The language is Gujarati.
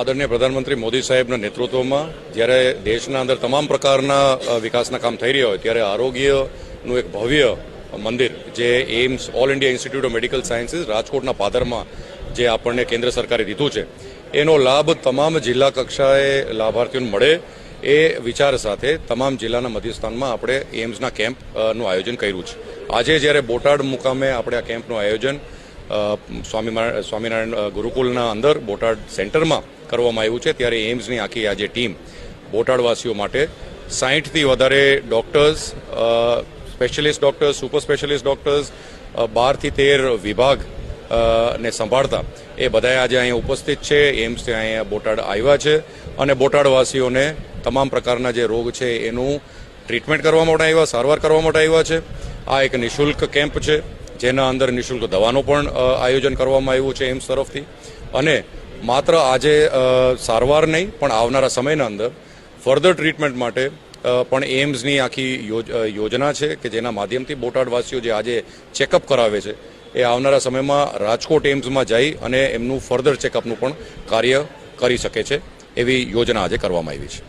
આદરણીય પ્રધાનમંત્રી મોદી સાહેબના નેતૃત્વમાં જ્યારે દેશના અંદર તમામ પ્રકારના વિકાસના કામ થઈ રહ્યા હોય ત્યારે આરોગ્યનું એક ભવ્ય મંદિર જે AIIMS All India Institute of Medical Sciences રાજકોટના પાદરમાં જે આપણને કેન્દ્ર સરકારે દીધું છે, એનો લાભ તમામ જિલ્લા કક્ષાએ લાભાર્થીઓને મળે એ વિચાર સાથે તમામ જિલ્લાના મધ્યસ્થાનમાં આપણે એમ્સના કેમ્પનું આયોજન કર્યું છે. આજે જ્યારે બોટાડ મુકામે આપણે આ કેમ્પનું આયોજન અ, સ્વામિનારાયણ ગુરુકુલના અંદર બોટાડ સેન્ટરમાં કરવામાં આવ્યું છે. ત્યારે એમ્સની આખી આજે ટીમ બોટાડવાસીઓ માટે સાહીઠથી વધારે doctors specialist doctors super specialist doctors બારથી તેર વિભાગ ને સંભાળતા એ બધાએ આજે અહીંયા ઉપસ્થિત છે. એમ્સથી અહીંયા બોટાડ આવ્યા છે અને બોટાડવાસીઓને તમામ પ્રકારના જે રોગ છે એનું ટ્રીટમેન્ટ કરવા માટે આવ્યા સારવાર કરવા માટે આવ્યા છે. આ એક નિઃશુલ્ક કેમ્પ છે. જેના અંદર નિઃશુલ્ક દવાનું પણ આયોજન કરવામાં આવ્યું છે એમ્સ તરફથી. અને માત્ર આજે સારવાર નહીં, પણ આવનારા સમયના અંદર ફર્ધર ટ્રીટમેન્ટ માટે પણ એમ્સની આખી યોજના છે કે જેના માધ્યમથી બોટાડવાસીઓ જે આજે ચેકઅપ કરાવે છે, એ આવનારા સમયમાં રાજકોટ એમ્સમાં જઈ અને એમનું ફર્ધર ચેકઅપનું પણ કાર્ય કરી શકે છે, એવી યોજના આજે કરવામાં આવી છે.